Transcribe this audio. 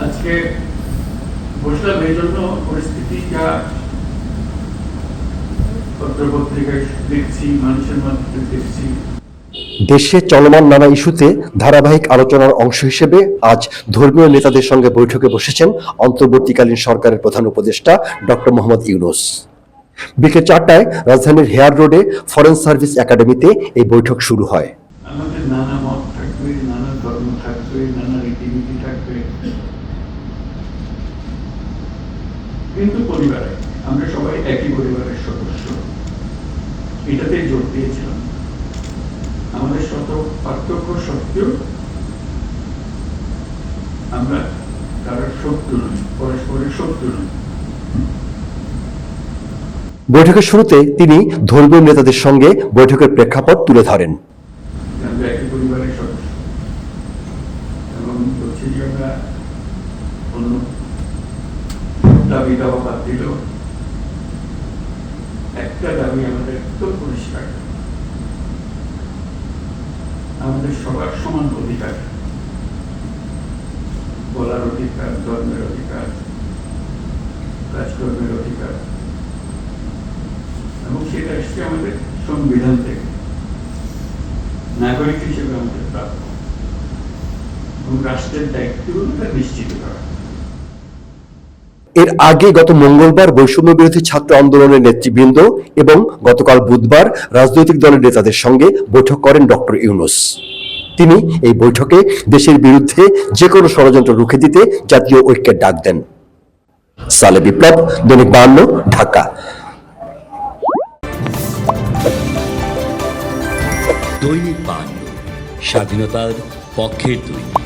আজকে বসলাম এই জন্য পরিস্থিতি যা পত্রপত্রিকায় দেখছি মানুষের দেখছি। দেশে চলমান নানা ইস্যুতে ধারাবাহিক আলোচনার অংশ হিসেবে আজ ধর্মীয় নেতাদের সঙ্গে বৈঠকে বসেছেন অন্তর্বর্তীকালীন সরকারের প্রধান উপদেষ্টা ডক্টর মোহাম্মদ ইউনুস। বিকেল চারটায় রাজধানীর হেয়ার রোডে ফরেন সার্ভিস একাডেমিতে এই বৈঠক শুরু হয়। আমাদের নানা মত থাকবে নানা ধর্ম থাকবে নানা রীতিনীতি থাকবে। কিন্তু পরিবারে আমরা সবাই একই পরিবারের সদস্য। এটাতে জোর দিয়েছিলাম। আমাদের শত পার্থক্য সত্ত্বেও আমরা কারোর শত্রু নই পরস্পরের শত্রু নই বৈঠকের শুরুতে তিনি ধর্মীয় নেতাদের সঙ্গে বৈঠকের প্রেক্ষাপট তুলে ধরেন। পরিবারের সদস্য। এবং বলছি যে আমরা অন্য দাবি দাওয়া বাদ দিল। একটা দাবি আমাদের একদম পরিষ্কার। আমাদের সবার সমান অধিকার। বলার অধিকার, ধর্মের অধিকার, কাজকর্মের অধিকার। এবং সেটা এসছে আমাদের সংবিধান থেকে। নাগরিক হিসেবে আমাদের প্রাপ্য। এবং রাষ্ট্রের দায়িত্বগুলো তা নিশ্চিত করা। এর আগে গত মঙ্গলবার বৈষম্য বিরোধী ছাত্র আন্দোলনের নেতৃবৃন্দ এবং গতকাল বুধবার রাজনৈতিক দলের নেতাদের সঙ্গে বৈঠক করেন ডক্টর ইউনুস। তিনি এই বৈঠকে দেশের বিরুদ্ধে যে কোনো ষড়যন্ত্র রুখে দিতে জাতীয় ঐক্যের ডাক দেন। সালে বিপ্লব, দৈনিক বাহান্ন ঢাকা। দৈনিক স্বাধীনতার পক্ষের দৈনিক।